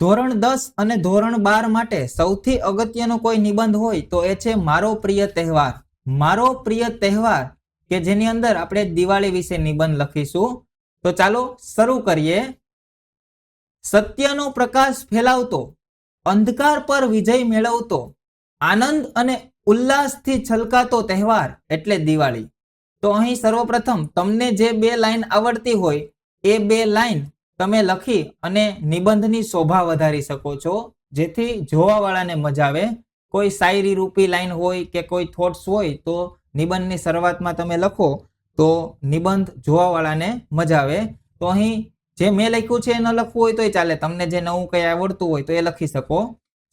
ધોરણ દસ અને ધોરણ બાર માટે સૌથી અગત્યનો કોઈ નિબંધ હોય તો એ છે મારો પ્રિય તહેવાર. મારો પ્રિય તહેવાર, કે જેની અંદર આપણે દિવાળી વિશે નિબંધ લખીશું. તો ચાલો શરૂ કરીએ. સત્યનો પ્રકાશ ફેલાવતો, અંધકાર પર વિજય મેળવતો, આનંદ અને ઉલ્લાસથી છલકાતો તહેવાર એટલે દિવાળી. તો અહીં સર્વપ્રથમ તમને જે બે લાઈન આવડતી હોય, એ બે લાઈન તમે લખી અને નિબંધની શોભા વધારી શકો છો. જેથી જોવાવાળાને મજા આવે. કોઈ શાયરી રૂપી લાઈન હોય કે કોઈ થોટ્સ હોય તો નિબંધની શરૂઆતમાં તમે લખો તો નિબંધ જોવાવાળાને મજા આવે. તો અહીં જે મેં લખ્યું છે એ ન લખવું હોય તોય ચાલે. તમને જે નવું કંઈ આવડતું હોય તો એ લખી શકો.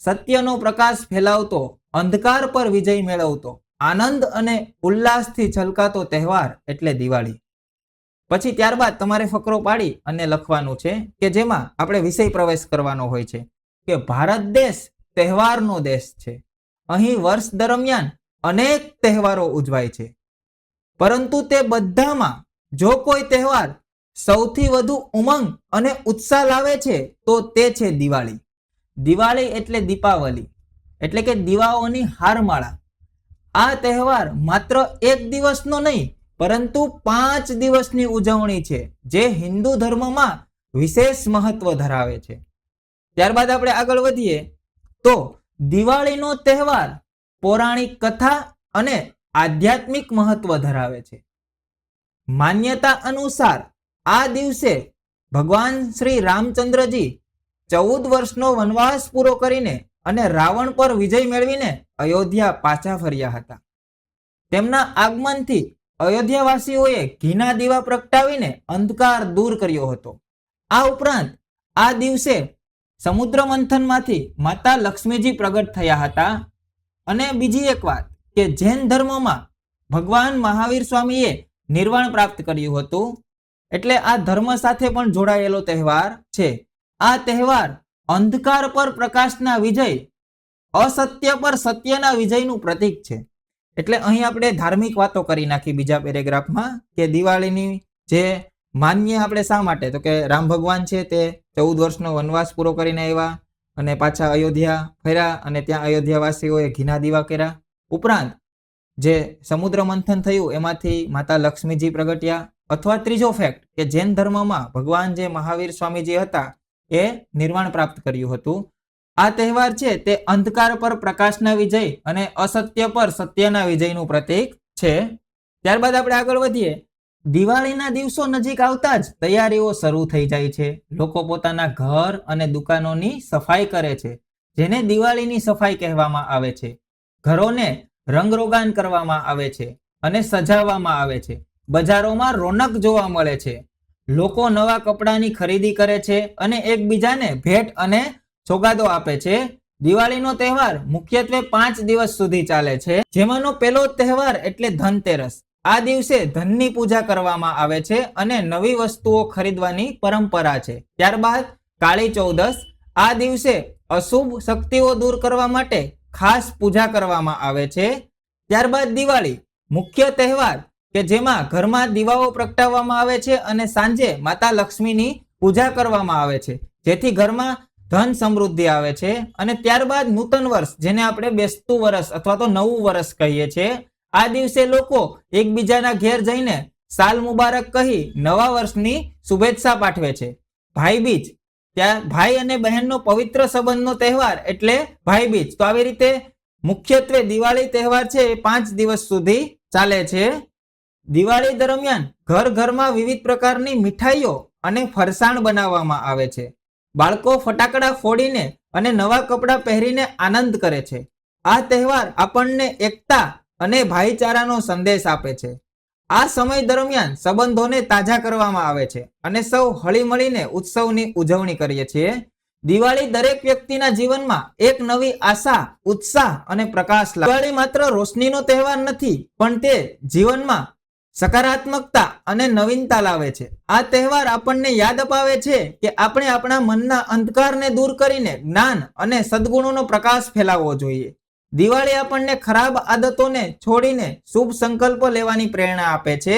સત્યનો પ્રકાશ ફેલાવતો, અંધકાર પર વિજય મેળવતો, આનંદ અને ઉલ્લાસથી છલકાતો તહેવાર એટલે દિવાળી. પછી ત્યારબાદ તમારે ફકરો પાડી અને લખવાનું છે કે જેમાં આપણે વિષય પ્રવેશ કરવાનો હોય છે. કે ભારત દેશ તહેવારનો દેશ છે. અહીં વર્ષ દરમિયાન અનેક તહેવારો ઉજવાય છે. પરંતુ તે બધામાં જો કોઈ તહેવાર સૌથી વધુ ઉમંગ અને ઉત્સાહ લાવે છે, તો તે છે દિવાળી. દિવાળી એટલે દીપાવલી. એટલે કે દીવાઓની હારમાળા. આ તહેવાર માત્ર એક દિવસનો નહીં પરંતુ પાંચ દિવસની ઉજવણી છે, જે હિન્દુ ધર્મમાં વિશેષ મહત્વ ધરાવે છે. ત્યારબાદ આપણે આગળ વધીએ, તો દિવાળીનો તહેવાર પૌરાણિક કથા અને આધ્યાત્મિક મહત્વ ધરાવે છે. માન્યતા અનુસાર આ દિવસે ભગવાન શ્રી રામચંદ્રજી ચૌદ વર્ષનો વનવાસ પૂરો કરીને અને રાવણ પર વિજય મેળવીને અયોધ્યા પાછા ફર્યા હતા. તેમના આગમનથી અયોધ્યાવાસીઓએ ઘીના દીવા પ્રગટાવીને અંધકાર દૂર કર્યો હતો. આ ઉપરાંત, આ દિવસે સમુદ્ર મંથનમાંથી માતા લક્ષ્મીજી પ્રગટ થયા હતા. અને બીજી એક વાત કે જૈન ધર્મમાં ભગવાન મહાવીર સ્વામીએ નિર્વાણ પ્રાપ્ત કર્યું હતું. એટલે આ ધર્મ સાથે પણ જોડાયેલો તહેવાર છે. આ તહેવાર અંધકાર પર પ્રકાશના વિજય, અસત્ય પર સત્યના વિજયનું પ્રતીક છે. એટલે અહીં આપણે ધાર્મિક વાતો કરી નાખી બીજા પેરેગ્રાફમાં કે દિવાળીની જે માન્ય આપણે શા માટે? તો કે રામ ભગવાન છે તે ચૌદ વર્ષનો વનવાસ પૂરો કરીને આવ્યા અને પાછા અયોધ્યા ફર્યા અને ત્યાં અયોધ્યાવાસીઓએ ઘીના દીવા કર્યા. ઉપરાંત જે સમુદ્ર મંથન થયું એમાંથી માતા લક્ષ્મીજી પ્રગટ્યા. અથવા ત્રીજો ફેક્ટ કે જૈન ધર્મમાં ભગવાન જે મહાવીર સ્વામીજી હતા એ નિર્વાણ પ્રાપ્ત કર્યું હતું. આ તહેવાર છે તે અંધકાર પર પ્રકાશના વિજય અને અસત્ય પર સત્યના વિજયનું પ્રતીક છે. ત્યારબાદ આપણે આગળ વધીએ. દિવાળીના દિવસો નજીક આવતા જ તૈયારીઓ શરૂ થઈ જાય છે. લોકો પોતાના ઘર અને દુકાનોની સફાઈ કરે છે, જેને દિવાળીની સફાઈ કહેવામાં આવે છે. ઘરોને રંગરોગાન કરવામાં આવે છે અને સજાવવામાં આવે છે. બજારોમાં રોનક જોવા મળે છે. લોકો નવા કપડાની ખરીદી કરે છે અને એકબીજાને ભેટ અને સોગાદો આપે છે. દિવાળીનો તહેવાર મુખ્યત્વે પાંચ દિવસ સુધી ચાલે છે. જેમાંનો પહેલો તહેવાર એટલે ધનતેરસ. આ દિવસે ધનની પૂજા કરવામાં આવે છે અને નવી વસ્તુઓ ખરીદવાની પરંપરા છે. ત્યારબાદ કાળી ચૌદસ. આ દિવસે અશુભ શક્તિઓ દૂર કરવા માટે ખાસ પૂજા કરવામાં આવે છે. ત્યારબાદ દિવાળી. મુખ્ય તહેવાર કે જેમાં ઘરમાં દીવાઓ પ્રગટાવવામાં આવે છે અને સાંજે માતા લક્ષ્મીની પૂજા કરવામાં આવે છે. જેથી ઘરમાં ધન સમૃદ્ધિ આવે છે અને ત્યારબાદ નૂતન વર્ષ, જેને આપણે બેસતું વર્ષ અથવા તો નવું વર્ષ કહીએ છીએ. આ દિવસે લોકો એકબીજાના ઘેર જઈને સાલ મુબારક કહી નવા વર્ષની શુભેચ્છા પાઠવે છે. ભાઈ બીજ, ત્યાં ભાઈ અને બહેનનો પવિત્ર સંબંધનો તહેવાર એટલે ભાઈ બીજ. તો આવી રીતે મુખ્યત્વે દિવાળી તહેવાર છે એ પાંચ દિવસ સુધી ચાલે છે. દિવાળી દરમિયાન ઘર ઘરમાં વિવિધ પ્રકારની મીઠાઈઓ અને ફરસાણ બનાવવામાં આવે છે. બાળકો ફટાકડા ફોડીને અને નવા કપડાં પહેરીને આનંદ કરે છે. આ તહેવાર આપણને એકતા અને ભાઈચારાનો સંદેશ આપે છે. આ સમય દરમિયાન સંબંધોને તાજા કરવામાં આવે છે અને સૌ હળીમળીને ઉત્સવની ઉજવણી કરીએ છીએ. દિવાળી દરેક વ્યક્તિના જીવનમાં એક નવી આશા, ઉત્સાહ અને પ્રકાશ દિવાળી માત્ર રોશનીનો તહેવાર નથી, પણ તે જીવનમાં સકારાત્મકતા અને નવીનતા લાવે છે. આ તહેવાર આપણને યાદ અપાવે છે કે આપણે આપણા મનના અંધકારને દૂર કરીને જ્ઞાન અને સદગુણોનો પ્રકાશ ફેલાવવો જોઈએ. દિવાળી આપણને ખરાબ આદતોને છોડીને શુભ સંકલ્પો લેવાની પ્રેરણા આપે છે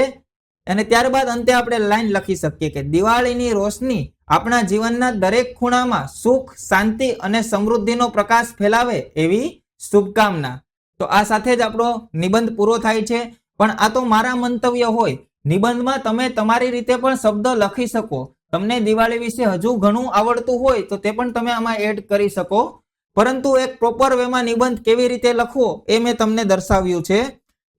અને ત્યારબાદ અંતે આપણે લાઈન લખી શકીએ કે દિવાળીની રોશની આપણા જીવનના દરેક ખૂણામાં સુખ, શાંતિ અને સમૃદ્ધિનો પ્રકાશ ફેલાવે એવી શુભકામના. તો આ સાથે જ આપણો નિબંધ પૂરો થાય છે. પણ આ તો મારા મંતવ્ય હોય. નિબંધમાં તમે તમારી રીતે પણ શબ્દ લખી શકો. તમને દિવાળી વિશે હજુ ઘણું આવડતું હોય તો તે પણ તમે આમાં એડ કરી શકો. પરંતુ એક પ્રોપર વેમાં નિબંધ કેવી રીતે લખવો એ મેં તમને દર્શાવ્યું છે.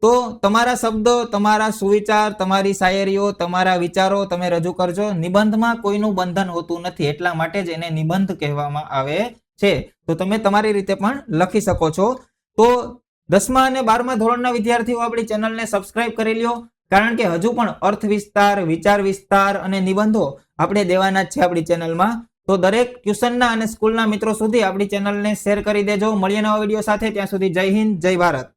તો તમારા શબ્દો, તમારા સુવિચાર, તમારી શાયરીઓ, તમારા વિચારો તમે રજૂ કરજો. નિબંધમાં કોઈનું બંધન હોતું નથી, એટલા માટે જ એને નિબંધ કહેવામાં આવે છે. તો તમે તમારી રીતે પણ લખી શકો છો. તો દસમા અને બારમા ધોરણના વિદ્યાર્થીઓ આપણી ચેનલને સબસ્ક્રાઇબ કરી લ્યો, કારણ કે હજુ પણ અર્થ વિસ્તાર, વિચાર વિસ્તાર અને નિબંધો આપણે દેવાના જ છે આપણી ચેનલમાં. તો દરેક ટ્યુશનના અને સ્કૂલના મિત્રો સુધી આપણી ચેનલને શેર કરી દેજો. મળીએ નવા વીડિયો સાથે. ત્યાં સુધી જય હિન્દ, જય ભારત.